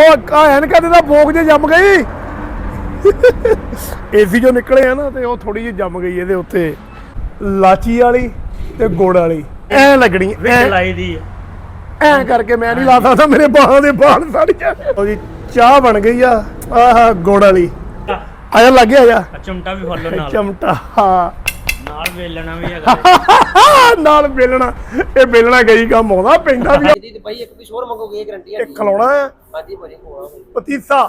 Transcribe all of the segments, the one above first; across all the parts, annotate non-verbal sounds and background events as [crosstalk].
ਉਹ ਆ ਐਨਕਾਂ ਤੇ ਬੋਕ ਜੇ ਜੰਮ ਗਈ। ਏਸੀ ਚੋਂ ਨਿਕਲੇ ਆ ਨਾ ਤੇ ਉਹ ਥੋੜੀ ਜਿਹੀ ਜੰਮ ਗਈ ਇਹਦੇ ਉੱਤੇ। ਲਾਚੀ ਵਾਲੀ ਤੇ ਗੁੜ ਵਾਲੀ। ਐ ਲੱਗਣੀ ਐ। ਲਾਈ ਦੀ ਐ ਕਰਕੇ ਮੈਂ ਨਹੀਂ ਲਾ ਸਕਦਾ ਮੇਰੇ ਬਾਹਾਂ ਦੇ ਬਾਲ ਸੜ ਉਹ ਜੀ ਚਾਹ ਬਣ ਗਈ ਆ ਆਹ ਗੁੜ ਵਾਲੀ। ਆ। ਜਾ ਲੱਗੇ ਆ ਜਾ। ਚਮਟਾ ਵੀ ਫੜ ਲਓ ਨਾਲ। ਚਮਟਾ ਹਾਂ। ਨਾਲ ਵੇਲਣਾ ਵੀ ਹੈਗਾ। [laughs] ਨਾਲ ਬੇਲਣਾ ਇਹ ਬੇਲਣਾ ਗਈ ਕੰਮ ਆਉਂਦਾ ਪੈਂਦਾ ਵੀ ਇਹਦੀ ਤੇ ਭਾਈ ਇੱਕ ਪੀਸ ਹੋਰ ਮੰਗੋਗੇ ਗਰੰਟੀ ਹੈ ਇਹ ਖਲੋਣਾ ਆ। ਹਾਂਜੀ ਭਾਜੀ ਹੋਣਾ ਪਤੀਸਾ।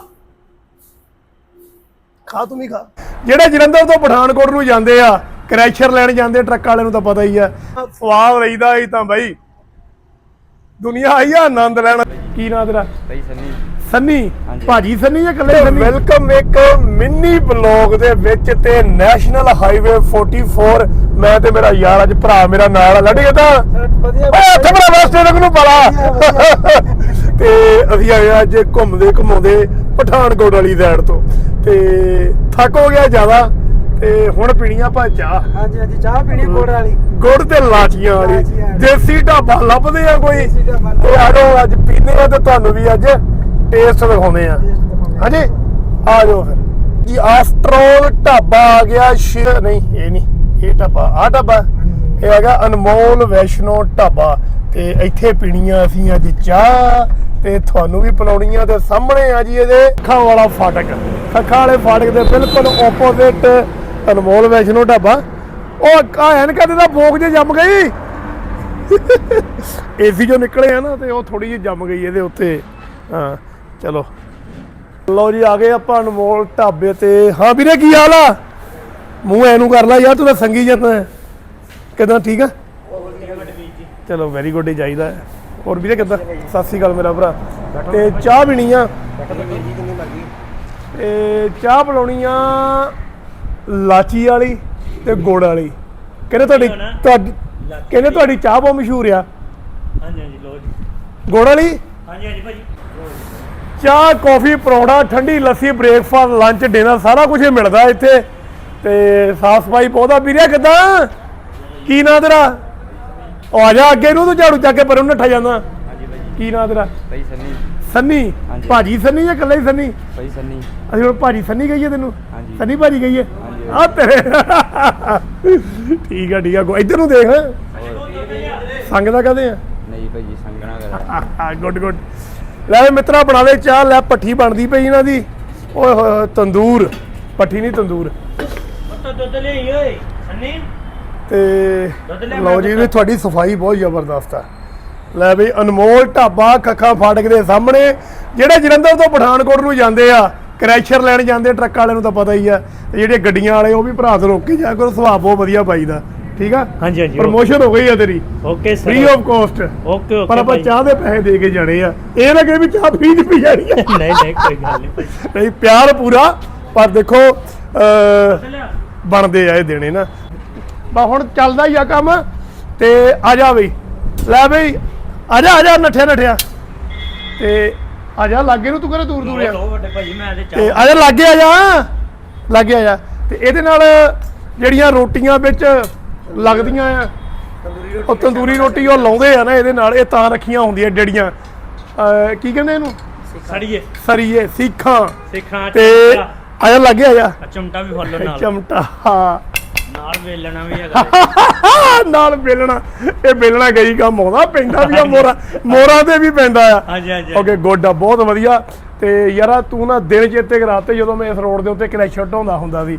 ਖਾ ਤੂੰ ਵੀ ਖਾ। ਜਿਹੜੇ ਜਲੰਧਰ ਤੋਂ ਪਠਾਨਕੋਟ ਨੂੰ ਜਾਂਦੇ ਆ ਕ੍ਰੈਸ਼ਰ ਲੈਣ ਜਾਂਦੇ ਟਰੱਕ ਵਾਲਿਆਂ ਨੂੰ ਤਾਂ ਪਤਾ ਹੀ ਆ। ਸਵਾਦ ਲਈਦਾ ਹੀ ਤਾਂ ਬਾਈ ਦੁਨੀਆ ਆਈ ਆ ਆਨੰਦ ਲੈਣ? ਕੀ ਨਾਂ ਤੇਰਾ? ਸਹੀ ਸੰਨੀ। ਸੰਨੀ ਭਾਜੀ ਸੰਨੀ ਜਾਂ ਕੱਲੇ ਸੰਨੀ? ਵੈਲਕਮ ਇੱਕ ਮਿੰਨੀ ਬਲੌਗ ਦੇ ਵਿੱਚ ਤੇ ਨੈਸ਼ਨਲ ਹਾਈਵੇ 44 ਮੈਂ ਤੇ ਮੇਰਾ ਯਾਰ ਅੱਜ ਭਰਾ ਮੇਰਾ ਨਾਲ ਆ। ਤਾਂ? ਵਧੀਆ ਓਏ ਉੱਥੇ ਬੜਾ ਵਾਸਤੇ ਰੰਗ ਨੂੰ ਪਾਲਾ। ਤੇ ਅਸੀਂ ਆਏ ਅੱਜ ਘੁੰਮਦੇ ਘੁੰਮਾਉਂਦੇ ਪਠਾਨਕੋਟ ਵਾਲੀ ਸਾਈਡ ਤੋਂ। ਤੇ ਥੱਕ ਹੋ ਗਿਆ ਜ਼ਿਆਦਾ। ਤੇ ਹੁਣ ਪੀਣੀ ਆ ਆਪਾਂ ਚਾਹ। ਹਾਂਜੀ ਹਾਂਜੀ ਚਾਹ ਪੀਣੀ ਗੁੜ ਵਾਲੀ। ਗੁੜ ਤੇ ਲਾਚੀਆਂ ਵਾਲੀ। ਦੇਸੀ ਢਾਬਾ ਲੱਭਦੇ ਆ ਕੋਈ? ਤੇ ਆਜੋ ਅੱਜ ਪੀਂਦੇ ਆ ਤੇ ਤੁਹਾਨੂੰ ਵੀ ਅੱਜ। ਟੇਸਟ ਦਿਖਾਉਂਦੇ ਆ। ਹਾਂਜੀ? ਆ ਜਾਓ ਫਿਰ। ਜੀ ਆਫਟਰ ਆਲ ਢਾਬਾ ਆ ਗਿਆ ਸ਼ਿ, ਨਹੀਂ, ਇਹ ਨਹੀਂ, ਇਹ ਢਾਬਾ ਆ ਢਾਬਾ। ਇਹ ਹੈਗਾ ਅਨਮੋਲ ਵੈਸ਼ਨੋ ਢਾਬਾ। ਤੇ ਇੱਥੇ ਪੀਣੀ ਅਸੀਂ ਅੱਜ ਚਾਹ, ਤੇ ਤੁਹਾਨੂੰ ਵੀ ਪਿਲਾਉਣੀ ਤੇ ਸਾਹਮਣੇ ਆ ਜੀ ਇਹਦੇ ਅੱਖਾਂ ਵਾਲਾ ਫਾਟਕ। ਅੱਖਾਂ ਵਾਲੇ ਫਾਟਕ ਦੇ ਬਿਲਕੁਲ ਆਪੋਜ਼ਿਟ ਅਨਮੋਲ ਵੈਸ਼ਨੋ ਢਾਬਾ। ਉਹ ਆ ਐਨਕਾਂ ਤੇ ਤਾਂ ਬੋਕ ਜੇ ਜੰਮ ਗਈ। [laughs] ਏਸੀ ਚੋਂ ਨਿਕਲੇ ਆ ਨਾ ਤੇ ਉਹ ਥੋੜੀ ਜਿਹੀ ਜੰਮ ਗਈ ਇਹਦੇ ਉੱਤੇ। ਹਾਂ। ਚਲੋ। ਲਓ ਜੀ ਆ ਗਏ ਆਪਾਂ ਅਨਮੋਲ ਢਾਬੇ ਤੇ। ਹਾਂ ਵੀਰੇ ਕੀ ਹਾਲ ਆ? ਮੂੰਹ ਐਨੂੰ ਕਰ ਲੈ ਯਾਰ ਤੂੰ ਤਾਂ ਸੰਗੀ ਜਾਂਦਾ ਕਿਦਾਂ ਠੀਕ ਆ? ਚਲੋ ਵੈਰੀ ਗੁੱਡ ਹੀ ਚਾਹੀਦਾ ਹੋਰ ਵੀਰੇ ਕਿਦਾਂ? ਸਤਿ ਸ੍ਰੀ ਅਕਾਲ ਮੇਰਾ ਭਰਾ। ਤੇ ਚਾਹ ਪੀਣੀ ਆ? ਤੇ ਚਾਹ ਬਣਾਉਣੀ ਆ ਲਾਚੀ ਵਾਲੀ ਤੇ ਗੁੜ ਵਾਲੀ। ਕਹਿੰਦੇ ਤੁਹਾਡੀ? ਤੁਹਾਡੀ ਕਹਿੰਦੇ ਤੁਹਾਡੀ ਚਾਹ ਬਹੁਤ ਮਸ਼ਹੂਰ ਆ। ਹਾਂਜੀ ਹਾਂਜੀ ਲੋ ਜੀ। ਗੁੜ ਵਾਲੀ? ਹਾਂਜੀ ਹਾਂਜੀ ਭਾਜੀ। ਚਾਹ ਕੌਫੀ ਪਰੌਂਠਾ ਠੰਡੀ ਲੱਸੀ ਬ੍ਰੇਕਫਾਸਟ ਲੰਚ ਡਿਨਰ ਸਾਰਾ ਕੁਝ ਹੀ ਮਿਲਦਾ ਇੱਥੇ। ਤੇ ਸਾਫ਼ ਸਫ਼ਾਈ ਬਹੁਤਾ ਵੀਰੇ ਕਿਦਾਂ? ਕੀ ਨਾਂ ਤੇਰਾ? ਉਹ ਆ ਜਾ ਅੱਗੇ ਨੂੰ ਤੂੰ ਝਾੜੂ ਚੱਕ ਕੇ ਪਰੇ ਨੂੰ ਨੱਠਾ ਜਾਂਦਾ। ਭਾਈ ਕੀ ਨਾਂ ਤੇਰਾ? ਸਹੀ ਸੰਨੀ। ਸੰਨੀ? ਹਾਂਜੀ। ਭਾਜੀ ਸੰਨੀ ਜਾਂ ਇਕੱਲਾ ਹੀ ਸੰਨੀ? ਸਹੀ ਸੰਨੀ। ਅਸੀਂ ਹੁਣ ਭਾਜੀ ਸੰਨੀ ਕਹੀਏ ਤੈਨੂੰ। ਹਾਂਜੀ। ਸੰਨੀ ਭਾਜੀ ਕਹੀਏ? ਹਾਂਜੀ। ਆ ਤੇਰੇ। ਠੀਕ ਆ ਠੀਕ ਆ। ਗੋ ਇੱਧਰ ਨੂੰ ਦੇਖ। ਸੰਗਦਾ ਕਹਦੇ ਆ? ਨਹੀਂ ਭਾਈ ਸੰਗਣਾ ਕਰ। [laughs] Good good. ਲੈ ਮਿੱਤਰਾ ਬਣਾ ਲੈ ਚਾਹ ਲੈ ਪੱਠੀ ਬਣਦੀ ਪਈ ਇਹਨਾਂ ਦੀ। ਓਏ ਹੋਏ ਹੋਏ ਤੰਦੂਰ। ਪੱਠੀ ਨਹੀਂ ਤੰਦੂਰ। ਉੱਤੋਂ ਦੁੱਧ ਲਈ ਓਏ ਸੰਨੀ ਤੇ ਲਓ ਜੀ ਵੀ ਤੁਹਾਡੀ ਸਫ਼ਾਈ ਬਹੁਤ ਜ਼ਬਰਦਸਤ ਆ। ਲੈ ਵੀ ਅਨਮੋਲ ਢਾਬਾ ਕੱਖਾਂ ਫਾਟਕ ਦੇ ਸਾਹਮਣੇ ਜਿਹੜੇ ਜਲੰਧਰ ਤੋਂ ਪਠਾਨਕੋਟ ਨੂੰ ਜਾਂਦੇ ਆ ਕ੍ਰੈਸ਼ਰ ਲੈਣ ਜਾਂਦੇ ਟਰੱਕ ਵਾਲਿਆਂ ਨੂੰ ਤਾਂ ਪਤਾ ਹੀ ਆ। ਤੇ ਜਿਹੜੇ ਗੱਡੀਆਂ ਵਾਲੇ ਉਹ ਵੀ ਭਰਾ ਤੋਂ ਰੋਕ ਕੇ ਜਾ ਕਰੋ ਸੁਭਾਅ ਬਹੁਤ ਵਧੀਆ ਪਾਈ ਦਾ। ਠੀਕ ਆ? ਹਾਂਜੀ ਹਾਂਜੀ ਪ੍ਰਮੋਸ਼ਨ ਹੋ ਗਈ ਆ ਤੇਰੀ। Okay sir free of cost okay okay ਪਰ ਆਪਾਂ ਚਾਹ ਦੇ ਪੈਸੇ ਦੇ ਕੇ ਜਾਣੇ ਆ। ਇਹ ਲੱਗੇ ਵੀ ਚਾਹ ਫ੍ਰੀ ਚ ਪੀ ਜਾਣੀ ਆ। [laughs] ਨਹੀਂ ਨਹੀਂ ਕੋਈ ਗੱਲ ਨਹੀਂ ਨਹੀਂ ਪਿਆਰ ਪੂਰਾ ਪਰ ਦੇਖੋ ਬਣਦੇ ਆ ਇਹ ਦੇਣੇ ਨਾ। ਬਾ ਹੁਣ ਚੱਲਦਾ ਹੀ ਆ ਕੰਮ ਤੇ ਆ ਜਾ ਬਈ। ਲੈ ਬਈ ਆ ਜਾ ਆ ਜਾ ਨੱਠਿਆ ਨੱਠਿਆ। ਤੇ ਆ ਜਾ ਲਾਗੇ ਨੂੰ ਤੂੰ ਕਿਹੜਾ ਦੂਰ ਦੂਰ ਆ। ਲੋ ਵੱਡੇ ਭਾਜੀ ਮੈਂ ਤੇ ਤੇ ਚਾਹ ਆ ਜਾ ਲਾਗੇ ਆ ਜਾ। ਲਾਗੇ ਆ ਜਾ। ਤੇ ਇਹਦੇ ਨਾਲ ਜਿਹੜੀਆਂ ਰੋਟੀਆਂ ਵਿੱਚ ਲੱਗਦੀਆਂ ਆ। ਉਹ ਤੰਦੂਰੀ ਰੋਟੀ ਉਹ ਲਾਉਂਦੇ ਆ ਨਾ ਇਹਦੇ ਨਾਲ ਇਹ ਤਾਂ ਰੱਖੀਆਂ ਹੁੰਦੀਆਂ ਡੇੜੀਆਂ। ਕੀ ਕਹਿੰਦੇ ਇਹਨੂੰ? ਸੜੀਏ ਸਰੀਏ ਸੀਖਾਂ। ਸਿੱਖਾਂ ਤੇ ਆ ਜਾ ਲਾਗੇ ਆ ਜਾ ਚਮਟਾ ਵੀ ਫੜ ਲਓ ਨਾਲ। ਚਮਟਾ ਹਾਂ। ਨਾਲ ਵੇਲਣਾ ਵੀ ਹੈਗਾ। [laughs] ਨਾਲ ਬੇਲਣਾ ਇਹ ਬੇਲਣਾ ਗਈ ਕੰਮ ਆਉਂਦਾ ਪੈਂਦਾ ਵੀ ਆ ਮੋਰਾ ਮੋਰਾ ਤੇ ਵੀ ਪੈਂਦਾ ਆ। ਹਾਂਜੀ ਹਾਂਜੀ। ਓਕੇ ਗੁੱਡ ਆ ਬਹੁਤ ਵਧੀਆ। ਤੇ ਯਾਰਾ ਤੂੰ ਨਾ ਦਿਨ ਚੇਤੇ ਕਰਾਤੇ ਜਦੋਂ ਮੈਂ ਇਸ ਰੋਡ ਦੇ ਉੱਤੇ ਕਲੈਕਸ਼ਨ ਢਾਉਂਦਾ ਹੁੰਦਾ ਸੀ।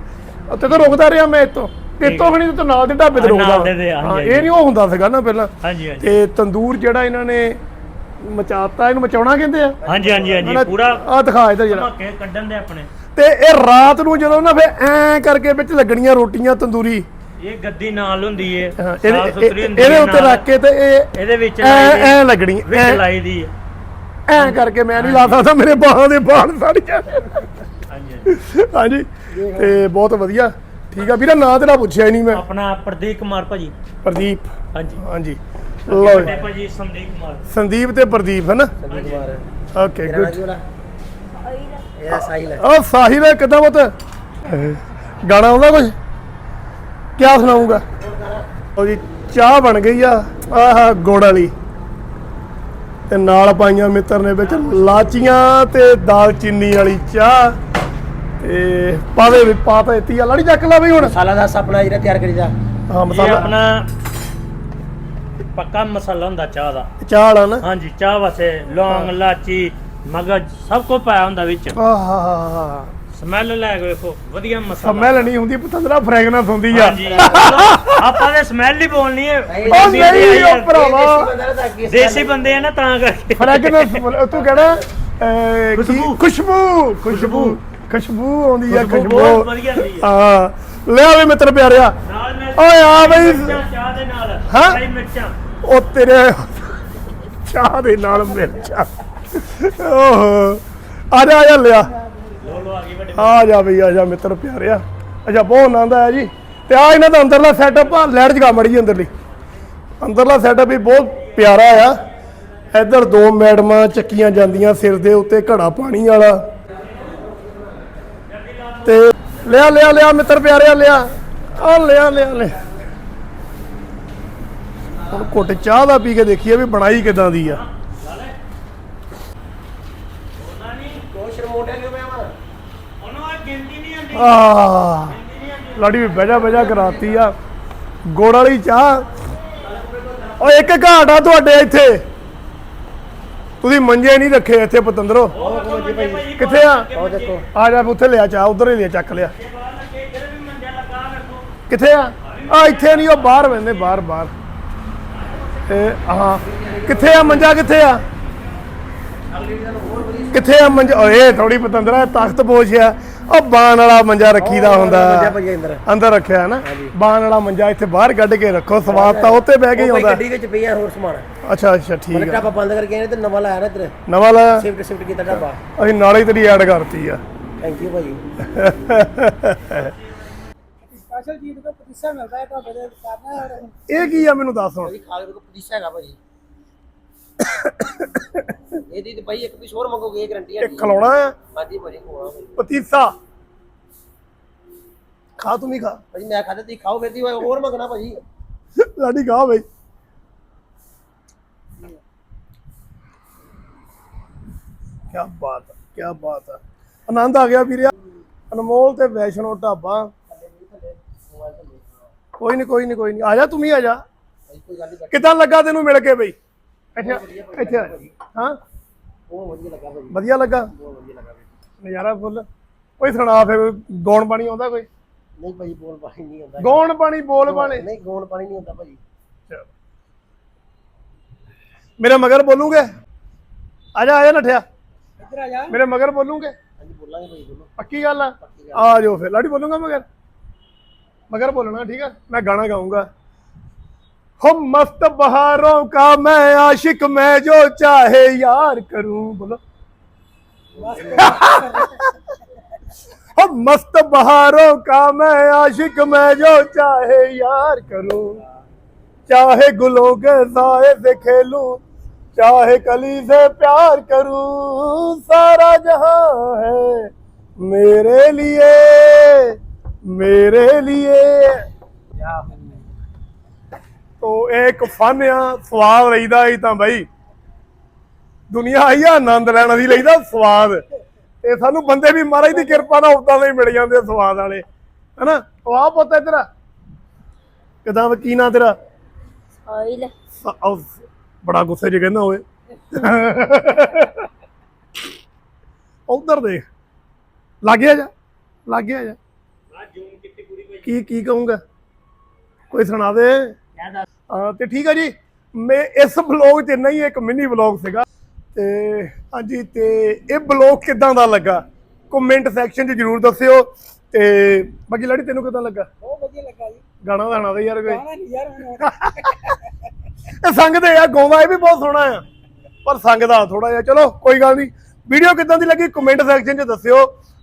ਉੱਤੇ ਤਾਂ ਰੁਕਦਾ ਰਿਹਾ ਮੈਂ ਇੱਥੋਂ। ਤੇਤੋਂ ਖਣੀ ਤੂੰ ਨਾਲ ਦੇ ਢਾਬੇ ਤੇ ਰੁਕਦਾ ਨਾਲ ਦੇ ਤੇ, ਹਾਂਜੀ, ਹਾਂ। ਇਹ ਨਹੀਂ ਉਹ ਹੁੰਦਾ ਸੀਗਾ ਨਾ ਪਹਿਲਾਂ। ਹਾਂਜੀ ਹਾਂਜੀ। ਤੇ ਤੰਦੂਰ ਜਿਹੜਾ ਇਹਨਾਂ ਨੇ ਮਚਾਤਾ ਇਹਨੂੰ ਮਚਾਉਣਾ ਕਹਿੰਦੇ ਆ? ਹਾਂਜੀ ਹਾਂਜੀ ਹਾਂਜੀ ਪੂਰਾ ਆ ਦਿਖਾ ਇੱਧਰ ਜਰਾ। ਧਮਾਕੇ ਕੱਢਣ ਦੇ ਆਪਣੇ। ਤੇ ਇਹ ਰਾਤ ਨੂੰ ਜਦੋਂ ਨਾ ਫੇ ਐ ਕਰਕੇ ਵਿੱਚ ਲੱਗਣੀਆਂ ਰੋਟੀਆਂ ਤੰਦੂਰੀ। ਇਹ ਗੱਦੀ ਨਾਲ ਹੁੰਦੀ ਏ ਹਾਂ, ਸਾਫ਼ ਇਹਦੇ ਸੁਥਰੀ ਇਹ- ਹੁੰਦੀ ਇਹਦੇ ਉੱਤੇ ਨਾਲ। ਰੱਖ ਕੇ ਤੇ ਇਹ ਇਹਦੇ ਵਿੱਚ ਐ ਲਾਈ ਦੀ ਐ ਲੱਗਣੀ ਵਿੱਚ ਐ। ਲਾਈ ਦੀ ਏ। ਐ ਕਰਕੇ ਮੈਂ ਨਹੀਂ ਲਾ ਸਕਦਾ ਮੇਰੇ ਬਾਹਾਂ ਦੇ ਬਾਲ ਸੜ ਜਾਣੇ ਹਾਂਜੀ ਹਾਂਜੀ। ਹਾਂਜੀ ਤੇ ਬਹੁਤ ਵਧੀਆ। ਠੀਕ ਆ ਵੀਰੇ ਨਾਂ ਤੇਰਾ ਪੁੱਛਿਆ ਹੀ ਨਹੀਂ ਮੈਂ। ਆਪਣਾ ਪ੍ਰਦੀਪ ਕੁਮਾਰ ਭਾਜੀ। ਪ੍ਰਦੀਪ। ਹਾਂਜੀ। ਹਾਂਜੀ। ਲਓ ਵੱਡੇ ਭਾਜੀ ਸੰਦੀਪ ਕੁਮਾਰ। ਸੰਦੀਪ ਤੇ ਪ੍ਰਦੀਪ ਹੈ ਨਾ ਓਕੇ ਗੁੱਡ ਇਹ ਸਾਹਿਲ ਹੈ। ਉਹ ਸਾਹਿਲ ਹੈ ਕਿਦਾਂ ਬਤ ਗਾਣਾ ਆਉਂਦਾ ਕੁਝ ਕੀ ਸੁਣਾਉਂਗਾ ਉਹ ਜੀ ਚਾਹ ਬਣ ਗਈ ਆ ਆਹ ਗੁੜ ਵਾਲੀ। ਤੇ ਨਾਲ ਪਾਈਆਂ ਮਿੱਤਰ ਨੇ ਵਿੱਚ ਲਾਚੀਆਂ ਤੇ ਦਾਲਚੀਨੀ ਵਾਲੀ ਚਾਹ। ਤੇ ਪਾਵੇ ਵੀ ਪਾਤਾ ਇੱਤੀ ਆ ਲੜੀ ਚੱਕ ਲਾ ਬਈ ਹੁਣ। ਮਸਾਲਾ ਦੱਸ ਆਪਣਾ ਜਿਹੜਾ ਤਿਆਰ ਕਰੀਦਾ ਹਾਂ ਇਹ ਮਸਾਲਾ ਆਪਣਾ ਪੱਕਾ ਮਸਾਲਾ ਹੁੰਦਾ ਚਾਹ ਦਾ। ਚਾਹ ਵਾਲਾ ਨਾ? ਹਾਂਜੀ ਚਾਹ ਵਾਸਤੇ ਲੌਂਗ ਲਾਚੀ ਮਗਜ ਸਭ ਕੁਝ ਪਾਇਆ ਹੁੰਦਾ ਵਿੱਚ। ਆਹਾ ਸਮੈਲ ਲੈ ਕੇ ਵੇਖੋ ਵਧੀਆ ਮਸਾਲਾ। ਸਮੈਲ ਨਹੀਂ ਹੁੰਦੀ ਪਤੰਦਰਾ ਫ੍ਰੈਗਨੈਂਸ ਹੁੰਦੀ ਆ। ਹਾਂਜੀ। ਆਪਾਂ ਨੇ ਸਮੈਲ ਨਹੀਂ ਬੋਲਣੀ ਹੈ। ਉਹ ਨਹੀਂ ਉਹ ਭਰਾਵਾ। ਦੇਸੀ ਬੰਦੇ ਆ ਨਾ ਤਾਂ ਕਰਕੇ। ਫ੍ਰੈਗਨੈਂਸ ਤੂੰ ਕਹਿਣਾ ਅਹ, ਕੀ- ਖੁਸ਼ਬੂ। ਖੁਸ਼ਬੂ। ਖੁਸ਼ਬੂ ਆਉਂਦੀ ਆ ਖੁਸ਼ਬੂ ਖੁਸ਼ਬੂ। ਬਹੁਤ ਵਧੀਆ ਹੁੰਦੀ ਆ। ਹਾਂ। ਲੈ ਆਵੇ ਮਿੱਤਰ ਪਿਆਰਿਆ। ਨਾਲ ਮੈਂ ਓਏ ਆ ਬਈ। ਮਿਰਚਾਂ ਚਾਹ ਦੇ ਨਾਲ। ਹਾਂ? ਹਰੀ ਮਿਰਚਾਂ। ਉਹ ਤੇਰੇ ਚਾਹ ਦੇ ਨਾਲ ਮਿਰਚਾਂ। ਓਹ। ਆ ਜਾ ਆ ਜਾ ਲਿਆ। ਲੋ ਲੋ ਆ ਗਈ ਵੱਡੇ ਆ ਜਾ ਬਈ ਆ ਜਾ ਮਿੱਤਰ ਪਿਆਰਿਆ। ਅੱਛਾ ਬਹੁਤ ਆਨੰਦ ਆਇਆ ਜੀ। ਤੇ ਆ ਇਹਨਾਂ ਦਾ ਅੰਦਰਲਾ ਸੈਟਅਪ ਆ ਲੈਟ ਜਗਾ ਮੜੀ ਅੰਦਰਲੀ। ਅੰਦਰਲਾ ਸੈਟਅਪ ਵੀ ਬਹੁਤ ਪਿਆਰਾ ਆ। ਇੱਧਰ ਦੋ ਮੈਡਮਾਂ ਚੱਕੀਆਂ ਜਾਂਦੀਆਂ ਸਿਰ ਦੇ ਉੱਤੇ ਘੜਾ ਪਾਣੀ ਵਾਲਾ। ਤੇ ਲਿਆ ਲਿਆ ਲਿਆ ਮਿੱਤਰ ਪਿਆਰਿਆ ਲਿਆ। ਆ ਲਿਆ ਲਿਆ ਲਿਆ। ਹੁਣ ਘੁੱਟ ਚਾਹ ਦਾ ਪੀ ਕੇ ਦੇਖੀਏ ਵੀ ਬਣਾਈ ਕਿਦਾਂ ਦੀ ਆ। ਦੋ ਸ਼ਰਮੋਟੇ ਕਿਉਂ ਆ ਲਾੜੀ ਵੀ ਬਹਿਜਾ ਬਹਿਜਾ ਕਰਾਤੀ ਆ। ਗੋੜ ਵਾਲੀ ਚਾਹ। ਓ ਇੱਕ ਘਾਟ ਆ ਤੁਹਾਡੇ ਇੱਥੇ। ਤੁਸੀਂ ਮੰਜੇ ਨਹੀਂ ਰੱਖੇ ਇੱਥੇ ਪਤੰਦਰੋ। ਕਿੱਥੇ ਆ? ਆ ਜਾ ਉੱਥੇ ਲਿਆ ਚਾਹ, ਉਧਰ ਹੀ ਲਿਆ, ਚੱਕ ਲਿਆ। ਇੱਧਰ ਕਿੱਥੇ ਆ? ਆ ਇੱਥੇ ਨਹੀਂ, ਉਹ ਬਾਹਰ ਵੰਦੇ, ਬਾਹਰ ਬਾਹਰ। ਤੇ ਹਾਂ, ਕਿੱਥੇ ਆ ਮੰਜਾ, ਕਿੱਥੇ ਆ? ਕਿੱਥੇ ਆ ਮੰਜਾ? ਓਏ ਥੋੜੀ ਪਤੰਦਰਾ ਤਖਤ ਆ। ਉਹ ਬਾਣ ਵਾਲਾ ਮੰਜਾ ਰੱਖੀਦਾ ਹੁੰਦਾ। ਮੰਜਾ ਭਾਜੀ ਅੰਦਰ। ਅੰਦਰ ਰੱਖਿਆ ਹੈ ਨਾ। ਬਾਣ ਵਾਲਾ ਮੰਜਾ ਇੱਥੇ ਬਾਹਰ ਕੱਢ ਕੇ ਰੱਖੋ ਸਵਾਦ ਤਾਂ ਉੱਤੇ ਬਹਿ ਕੇ ਹੀ ਆਉਂਦਾ। ਗੱਡੀ ਵਿੱਚ ਪਈ ਆ ਹੋਰ ਸਮਾਨ। ਅੱਛਾ ਅੱਛਾ ਠੀਕ ਆ ਢਾਬਾ ਬੰਦ ਕਰਕੇ ਆਏ ਤੇ ਨਵਾਂ ਲਾਇਆ ਨਾ ਇੱਧਰ। ਨਵਾਂ ਲਾਇਆ? ਸ਼ਿਫਟ ਸ਼ਿਫਟ ਕੀਤਾ ਢਾਬਾ ਅਸੀਂ ਨਾਲੇ ਹੀ ਤੇਰੀ ਐਡ ਕਰਤੀ ਆ। ਥੈਂਕ ਯੂ ਭਾਜੀ। ਸਪੈਸ਼ਲ ਚੀਜ਼ ਕੋ ਪਤੀਸਾ ਮਿਲਦਾ ਹੈ ਢਾਬੇ ਦੇ ਕਰਨਾ ਹੈ ਇਹ ਕੀ ਆ ਮੈਨੂੰ ਦੱਸ ਹੁਣ? ਭਾਜੀ ਖਾ ਕੇ ਕੋ ਪਤੀਸਾ ਹੈਗਾ ਭਾਜੀ। ਇਹਦੀ ਤੇ ਭਾਈ ਇੱਕ ਪੀਸ ਹੋਰ ਮੰਗੋਗੇ ਇਹ ਗਰੰਟੀ ਹੈ ਇਹ ਖਲਾਉਣਾ ਆ ਹਾਂਜੀ ਭਾਜੀ ਖੋਣਾ ਪਤੀਸਾ ਖਾ ਤੂੰ ਵੀ ਖਾ। ਭਾਜੀ ਮੈਂ ਖਾਦਾ ਤੁਸੀਂ ਖਾਓ ਫਿਰ ਦੀ ਹੋਰ ਮੰਗਣਾ ਭਾਜੀ। ਲਾਡੀ ਖਾ ਬਈ। ਕੀ ਬਾਤ ਹੈ ਕੀ ਬਾਤ ਹੈ ਆਨੰਦ ਆ ਗਿਆ ਵੀਰਿਆ। ਅਨਮੋਲ ਤੇ ਵੈਸ਼ਨੋ ਢਾਬਾ। ਕੋਈ ਨਹੀਂ ਕੋਈ ਨਹੀਂ ਕੋਈ ਨਹੀਂ ਆ ਜਾ ਤੂੰ ਵੀ ਆ ਜਾ। ਕਿਦਾਂ ਲੱਗਾ ਤੈਨੂੰ ਮਿਲ ਕੇ ਬਈ? ਵਧੀਆ ਲੱਗਾ। ਨਜ਼ਾਰਾ ਫੁੱਲ। ਕੋਈ ਸੁਣਾ ਫੇ ਗੌਣ ਪਾਣੀ ਆਉਂਦਾ ਕੋਈ? ਨਹੀਂ ਭਾਈ ਬੋਲ ਪਾਣੀ ਨਹੀਂ ਹੁੰਦਾ ਗੌਣ ਪਾਣੀ ਬੋਲ ਪਾਣੀ। ਨਹੀਂ ਗੋਣ ਪਾਣੀ ਨਹੀਂ ਹੁੰਦਾ ਭਾਈ। ਮੇਰੇ ਮਗਰ ਬੋਲੂਗੇ? ਆ ਜਾ ਆ ਜਾ ਨਠਿਆ। ਇੱਧਰ ਆ ਜਾ। ਮੇਰੇ ਮਗਰ ਬੋਲੂਗੇ? ਹਾਂਜੀ ਬੋਲਾਂਗੇ ਭਾਈ ਬੋਲੋ। ਪੱਕੀ ਗੱਲ ਆ? ਆ ਜਾਓ ਫਿਰ। ਲਾੜੀ ਬੋਲੂਗਾ ਮਗਰ? ਮਗਰ ਬੋਲਣਾ ਠੀਕ ਆ? ਮੈਂ ਗਾਣਾ ਗਾਉਂਗਾ हो मस्त बहारों का मैं आशिक, मैं जो चाहे यार करूँ, बोलो। [laughs] हम मस्त बहारों का मैं आशिक, मैं जो चाहे यार करूँ। चाहे गुलों के साए से खेलूं, चाहे कली से प्यार करूँ, सारा जहाँ है मेरे लिए मेरे लिए। ਤੋ ਇਹ ਇੱਕ ਫਨ ਆ ਸਵਾਦ ਲਈਦਾ ਹੀ ਤਾਂ ਬਈ। ਦੁਨੀਆ ਆਈ ਆ ਆਨੰਦ ਲੈਣ ਅਸੀਂ ਲਈਦਾ ਸਵਾਦ। ਤੇ ਸਾਨੂੰ ਬੰਦੇ ਵੀ ਮਹਾਰਾਜ ਦੀ ਕਿਰਪਾ ਨਾਲ ਉਦਾਂ ਦੇ ਮਿਲ ਜਾਂਦੇ ਆ ਸਵਾਦ ਵਾਲੇ। ਹਨਾ? ਉਹ ਆ ਪੁੱਤ ਇਧਰ ਕਿਦਾਂ ਵਾ, ਕੀ ਨਾਂ ਤੇਰਾ? ਬੜਾ ਗੁੱਸੇ 'ਚ ਕਹਿੰਦਾ ਓਏ। ਉਧਰ ਦੇਖ। ਲੱਗੇ ਜਾ। ਲੱਗੇ ਜਾ। ਕੀ ਕੀ ਕਹੂੰਗਾ? ਕੋਈ ਸੁਣਾ ਦੇ। ਤੇ ਠੀਕ ਹੈ ਜੀ। ਮੈਂ ਇਸ ਬਲੌਗ 'ਚ ਨਹੀਂ ਇੱਕ ਮਿੰਨੀ ਬਲੌਗ ਸੀਗਾ। ਤੇ ਹਾਂਜੀ ਤੇ ਇਹ ਬਲੌਗ ਕਿਦਾਂ ਦਾ ਲੱਗਾ? ਕਮੈਂਟ ਸੈਕਸ਼ਨ 'ਚ ਜਰੂਰ ਦੱਸਿਓ। ਤੇ ਬਾਕੀ ਲੜੀ ਤੈਨੂੰ ਕਿਦਾਂ ਲੱਗਾ? ਬਹੁਤ ਵਧੀਆ ਲੱਗਾ ਜੀ। ਗਾਣਾ ਸੁਣਾ ਦੇ ਯਾਰ ਕੋਈ। ਗਾਣਾ ਨਹੀਂ ਯਾਰ ਇਹ ਆ ਗਾਉਂਦਾ ਇਹ ਵੀ ਬਹੁਤ ਸੋਹਣਾ ਆ। ਪਰ ਸੰਗਦਾ ਥੋੜਾ ਜਿਹਾ ਚਲੋ ਕੋਈ ਗੱਲ ਨਹੀਂ। ਵੀਡੀਓ ਕਿਦਾਂ ਦੀ ਲੱਗੀ ਕਮੈਂਟ ਸੈਕਸ਼ਨ 'ਚ ਦੱਸਿਓ।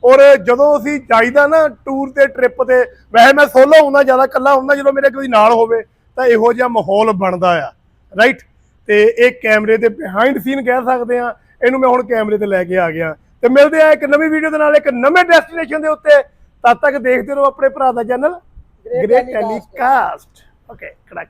ਔਰ ਜਦੋਂ ਅਸੀਂ ਜਾਈਦਾ ਨਾ ਟੂਰ ਤੇ ਟ੍ਰਿਪ ਤੇ ਵੈਸੇ ਮੈਂ ਸੋਲੋ ਹੁੰਦਾ ਜ਼ਿਆਦਾ ਇਕੱਲਾ ਹੁੰਦਾ ਜਦੋਂ ਮੇਰੇ ਕੋਈ ਨਾਲ ਹੋਵੇ। ਤਾਂ ਇਹੋ ਜਿਹਾ ਮਾਹੌਲ ਬਣਦਾ ਆ ਰਾਈਟ ਤੇ ਇਹ ਕੈਮਰੇ ਦੇ ਬਿਹਾਈਂਡ ਸੀਨ ਕਹਿ ਸਕਦੇ ਆ ਇਹਨੂੰ ਮੈਂ ਹੁਣ ਕੈਮਰੇ ਤੇ ਲੈ ਕੇ ਆ ਗਿਆ। ਤੇ ਮਿਲਦੇ ਆ ਇੱਕ ਨਵੀਂ ਵੀਡੀਓ ਦੇ ਨਾਲ ਇੱਕ ਨਵੇਂ ਡੈਸਟੀਨੇਸ਼ਨ ਦੇ ਉੱਤੇ। ਤਦ ਤੱਕ ਦੇਖਦੇ ਰਹੋ ਆਪਣੇ ਭਰਾ ਦਾ ਚੈਨਲ ਗ੍ਰੇਟ ਟੈਲੀਕਾਸਟ ਓਕੇ ਕੜਕ